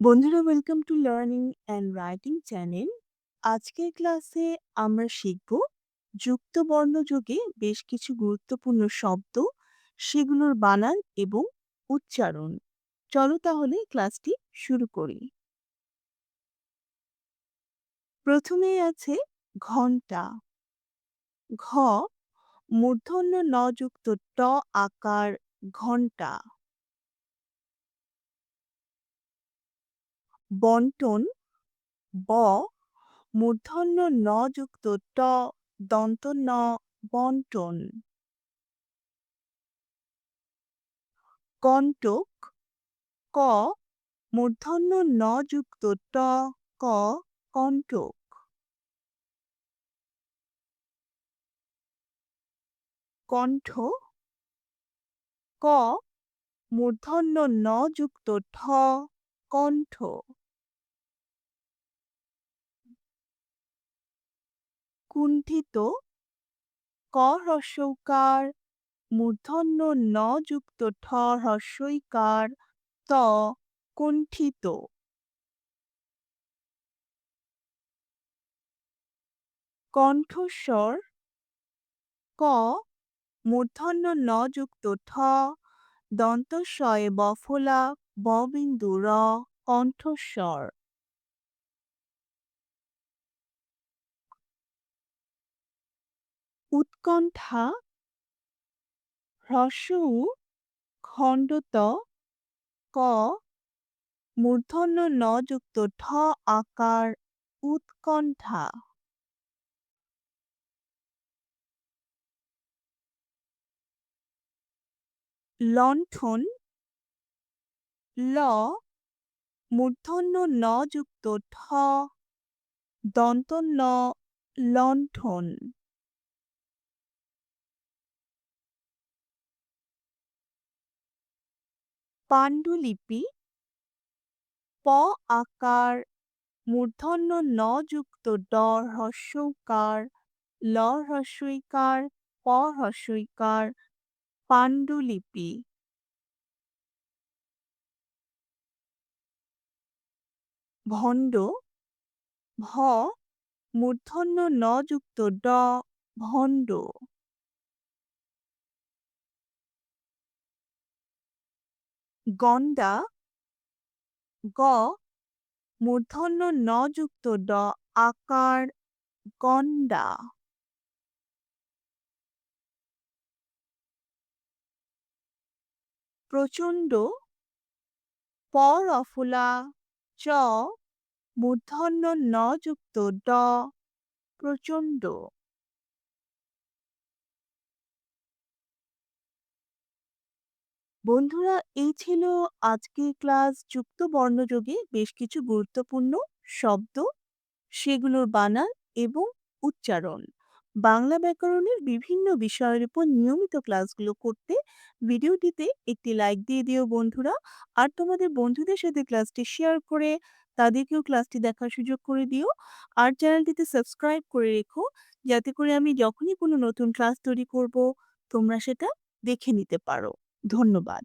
বন্ধুরা welcome to learning and writing channel আজকের ক্লাসে আমরা শিখব যুক্ত বর্ণযোগে বেশ কিছু গুরুত্বপূর্ণ শব্দ, সেগুলোর বানান এবং উচ্চারণ। চলো তাহলে ক্লাসটি শুরু করি। প্রথমে আছে ঘণ্টা ঘ, মূর্ধন্য ন যুক্ত ট আকার ঘণ্টা বন্টন ব, মূর্ধন্য ন যুক্ত ট, দন্ত ন বন্টন কণ্টক, ক, মূর্ধন্য ন যুক্ত ট, ক, কণ্টক। কণ্ঠ, ক, মূর্ধন্য ন যুক্ত ঠ, কণ্ঠ। কুণ্ঠিত ক হ্রস্বকার মূর্ধন্য ন যুক্ত ঠ হ্রস্বইকার, ত কুণ্ঠিত। কণ্ঠস্বর ক, মূর্ধন্য ন যুক্ত ঠ, দন্তস্বয়ে বফলা ববিন্দু র, কণ্ঠস্বর। উৎকণ্ঠা, হ্রস্ব, খণ্ডত, ক, মূর্ধন্য ন যুক্ত ঠ আকার উৎকণ্ঠা। লণ্ঠন, ল, মূর্ধন্য ন যুক্ত ঠ দন্ত ন লণ্ঠন। পাণ্ডুলিপি প আকার মূর্ধন্য ন যুক্ত ড হ্রস্বকার ল হ্রস্বইকার প হ্রস্বইকার পাণ্ডুলিপি। ভণ্ড ভ মূর্ধন্য ন যুক্ত ড ভণ্ড গণ্ডা, গ, মূর্ধন্য ন যুক্ত ড, আকার গণ্ডা। প্রচণ্ড, প অফুলা চ, মূর্ধন্য ন যুক্ত ড, প্রচণ্ড। বন্ধুরা, এই ছিল আজকের ক্লাস যুক্ত বর্ণযোগে বেশ কিছু গুরুত্বপূর্ণ শব্দ, সেগুলোর বানান এবং উচ্চারণ। বাংলা ব্যাকরণের বিভিন্ন বিষয়ের উপর নিয়মিত ক্লাসগুলো করতে ভিডিওটিতে একটি লাইক দিয়ে দিও বন্ধুরা। আর তোমাদের বন্ধুদের সাথে ক্লাসটি শেয়ার করে তাদেরকেও ক্লাসটি দেখার সুযোগ করে দিও। আর চ্যানেলটিতে সাবস্ক্রাইব করে রেখো, যাতে করে আমি যখনই কোনো নতুন ক্লাস তৈরি করব, তোমরা সেটা দেখে নিতে পারো। ধন্যবাদ।